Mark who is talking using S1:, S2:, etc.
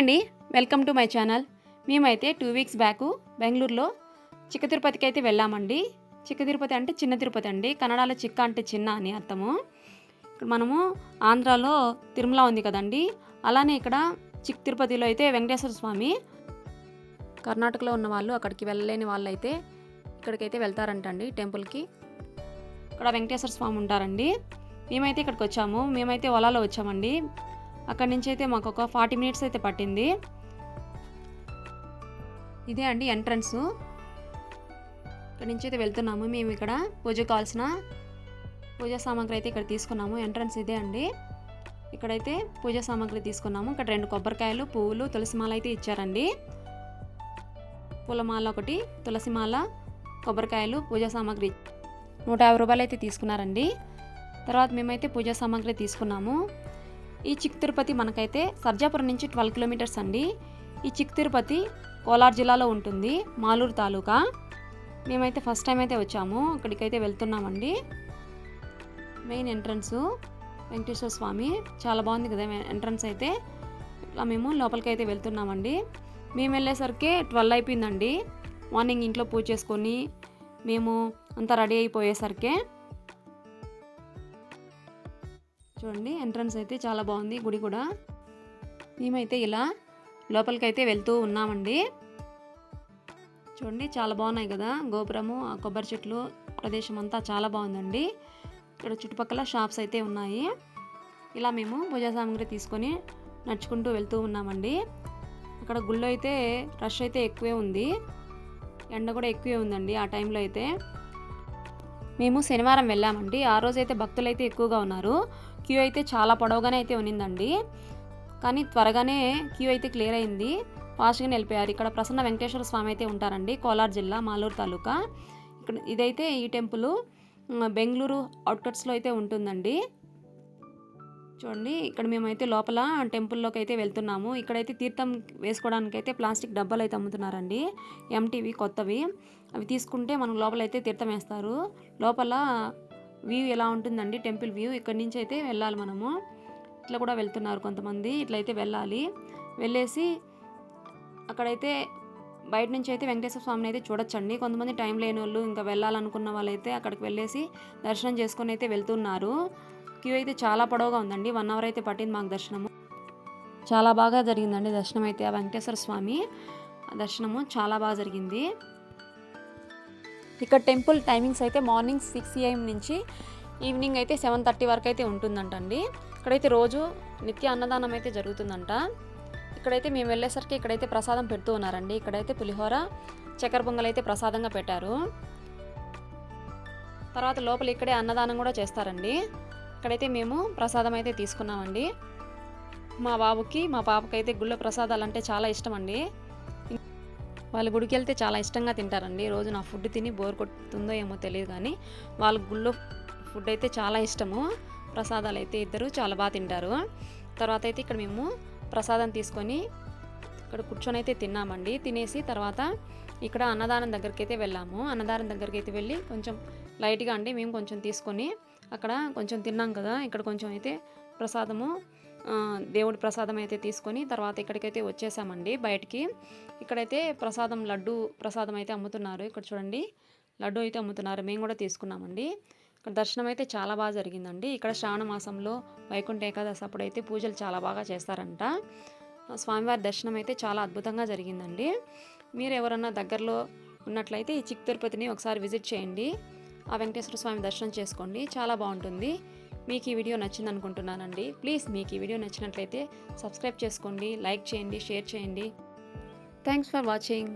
S1: అండి. Welcome to my channel. మేమైతే two weeks back బెంగళూరులో చిక్క తిరుపతికి అయితే వెళ్ళామండి. చిక్క తిరుపతి అంటే చిన్న తిరుపతి అండి. కన్నడలో చిక్క అంటే చిన్న అని అర్థము. ఇక్కడ మనము ఆంధ్రాలో తిరుమల ఉంది కదండి. అలానే ఇక్కడ చిక్ తిరుపతిలో అయితే వెంకటేశ్వర స్వామి. కర్ణాటకలో ఉన్న వాళ్ళు అక్కడికి వెళ్ళలేని వాళ్ళు అయితే ఇక్కడికైతే వెళ్తారంటండి టెంపుల్కి. ఇక్కడ వెంకటేశ్వర స్వామి ఉంటారండి. మేమైతే ఇక్కడికి వచ్చాము. మేమైతే వలాలో వచ్చామండి. అక్కడి నుంచి అయితే మాకు ఒక ఫార్టీ మినిట్స్ అయితే పట్టింది. ఇదే అండి ఎంట్రన్స్. ఇక్కడ నుంచి అయితే వెళ్తున్నాము మేము ఇక్కడ. పూజకు కావాల్సిన పూజా సామాగ్రి అయితే ఇక్కడ తీసుకున్నాము. ఎంట్రన్స్ ఇదే అండి. ఇక్కడైతే పూజా సామాగ్రి తీసుకున్నాము. ఇక్కడ రెండు కొబ్బరికాయలు పువ్వులు తులసిమాల అయితే ఇచ్చారండి. పూలమాల ఒకటి తులసిమాల కొబ్బరికాయలు పూజా సామాగ్రి నూట యాభై రూపాయలు అయితే తీసుకున్నారండి. తర్వాత మేమైతే పూజా సామాగ్రి తీసుకున్నాము. ఈ చిక్ తిరుపతి మనకైతే సర్జాపురం నుంచి ట్వెల్వ్ కిలోమీటర్స్ అండి. ఈ చిక్ తిరుపతి కోలార్ జిల్లాలో ఉంటుంది మాలూరు తాలూకా. మేమైతే ఫస్ట్ టైం అయితే వచ్చాము అక్కడికైతే వెళ్తున్నామండి. మెయిన్ ఎంట్రన్స్ వెంకటేశ్వర స్వామి చాలా బాగుంది కదా ఎంట్రన్స్ అయితే. ఇట్లా మేము లోపలికి అయితే వెళ్తున్నామండి. మేము వెళ్ళేసరికి ట్వెల్వ్ అయిపోయిందండి. మార్నింగ్ ఇంట్లో పూజ చేసుకొని మేము అంతా రెడీ అయిపోయేసరికి చూడండి ఎంట్రన్స్ అయితే చాలా బాగుంది గుడి కూడా. మేమైతే ఇలా లోపలికైతే వెళ్తూ ఉన్నామండి. చూడండి చాలా బాగున్నాయి కదా గోపురము ఆ కొబ్బరి చెట్లు ప్రదేశం అంతా చాలా బాగుందండి. ఇక్కడ చుట్టుపక్కల షాప్స్ అయితే ఉన్నాయి. ఇలా మేము పూజా సామాగ్రి తీసుకొని నడుచుకుంటూ వెళ్తూ ఉన్నామండి. అక్కడ గుళ్ళో అయితే రష్ అయితే ఎక్కువే ఉంది. ఎండ కూడా ఎక్కువే ఉందండి ఆ టైంలో అయితే. మేము శనివారం వెళ్ళామండి. ఆ రోజు అయితే భక్తులు అయితే ఎక్కువగా ఉన్నారు. క్యూ అయితే చాలా పొడవుగానే అయితే ఉన్నిందండి. కానీ త్వరగానే క్యూ అయితే క్లియర్ అయింది. ఫాస్ట్గానే వెళ్ళిపోయారు ఇక్కడ ప్రసన్న వెంకటేశ్వర స్వామి అయితే ఉంటారండి కోలార్ జిల్లా మాలూరు తాలూకా. ఇక్కడ ఇదైతే ఈ టెంపుల్ బెంగళూరు అవుట్కట్స్లో అయితే ఉంటుందండి. చూడండి ఇక్కడ మేమైతే లోపల టెంపుల్లోకి అయితే వెళ్తున్నాము. ఇక్కడైతే తీర్థం వేసుకోవడానికి అయితే ప్లాస్టిక్ డబ్బాలు అయితే అమ్ముతున్నారండి. ఎంటీవి కొత్తవి. అవి తీసుకుంటే మనం లోపల అయితే తీర్థం వేస్తారు. లోపల వ్యూ ఎలా ఉంటుందండి? Temple view. ఇక్కడి నుంచి అయితే వెళ్ళాలి మనము. ఇట్లా కూడా వెళ్తున్నారు కొంతమంది. ఇట్లయితే వెళ్ళాలి. వెళ్ళేసి అక్కడైతే బయట నుంచి అయితే వెంకటేశ్వర స్వామిని అయితే చూడొచ్చండి. కొంతమంది టైం లేని వాళ్ళు ఇంకా వెళ్ళాలనుకున్న వాళ్ళైతే అక్కడికి వెళ్ళేసి దర్శనం చేసుకొని అయితే వెళ్తున్నారు. క్యూ అయితే చాలా పొడవుగా ఉందండి. వన్ అవర్ అయితే పట్టింది మాకు దర్శనము. చాలా బాగా జరిగిందండి దర్శనం అయితే ఆ వెంకటేశ్వర స్వామి దర్శనము. చాలా బాగా జరిగింది. ఇక్కడ టెంపుల్ టైమింగ్స్ అయితే మార్నింగ్ సిక్స్ ఏఎం నుంచి ఈవినింగ్ అయితే సెవెన్ థర్టీ వరకు అయితే ఉంటుందంటండి. ఇక్కడైతే రోజు నిత్య అన్నదానం అయితే జరుగుతుందంట. ఇక్కడైతే మేము వెళ్ళేసరికి ఇక్కడైతే ప్రసాదం పెడుతూ ఉన్నారండి. ఇక్కడైతే పులిహోర చక్కెర పొంగల్ అయితే ప్రసాదంగా పెట్టారు. తర్వాత లోపల ఇక్కడే అన్నదానం కూడా చేస్తారండి. ఇక్కడైతే మేము ప్రసాదం అయితే తీసుకున్నామండి. మా బాబుకి మా పాపకైతే అయితే గుళ్ళో ప్రసాదాలు అంటే చాలా ఇష్టం అండి వాళ్ళు గుడికి వెళ్తే చాలా ఇష్టంగా తింటారండి. రోజు నా ఫుడ్ తిని బోర్ కొడుతుందో ఏమో తెలియదు కానీ వాళ్ళ గుళ్ళో ఫుడ్ అయితే చాలా ఇష్టము. ప్రసాదాలు అయితే ఇద్దరు చాలా బాగా తింటారు. తర్వాత అయితే ఇక్కడ మేము ప్రసాదం తీసుకొని ఇక్కడ కూర్చొని అయితే తిన్నామండి. తినేసి తర్వాత ఇక్కడ అన్నదానం దగ్గరికి అయితే వెళ్ళాము. అన్నదానం దగ్గరికి అయితే వెళ్ళి కొంచెం లైట్గా అండి మేము కొంచెం తీసుకొని అక్కడ కొంచెం తిన్నాం కదా ఇక్కడ కొంచెం అయితే ప్రసాదము దేవుడి ప్రసాదం అయితే తీసుకొని తర్వాత ఇక్కడికైతే వచ్చేసామండి బయటికి. ఇక్కడైతే ప్రసాదం లడ్డు ప్రసాదం అయితే అమ్ముతున్నారు. ఇక్కడ చూడండి లడ్డు అయితే అమ్ముతున్నారు. మేము కూడా తీసుకున్నామండి. ఇక్కడ దర్శనం అయితే చాలా బాగా జరిగిందండి. ఇక్కడ శ్రావణ మాసంలో వైకుంఠ ఏకాదశి అప్పుడైతే పూజలు చాలా బాగా చేస్తారంట. స్వామివారి దర్శనం అయితే చాలా అద్భుతంగా జరిగిందండి. మీరు ఎవరన్నా దగ్గరలో ఉన్నట్లయితే ఈ చిక్ తిరుపతిని ఒకసారి విజిట్ చేయండి. ఆ వెంకటేశ్వర స్వామి దర్శనం చేసుకోండి. చాలా బాగుంటుంది. మీకు ఈ వీడియో నచ్చింది అనుకుంటున్నానండి. ప్లీజ్ మీకు ఈ వీడియో నచ్చినట్లయితే సబ్స్క్రైబ్ చేసుకోండి. లైక్ చేయండి షేర్ చేయండి. Thanks for watching.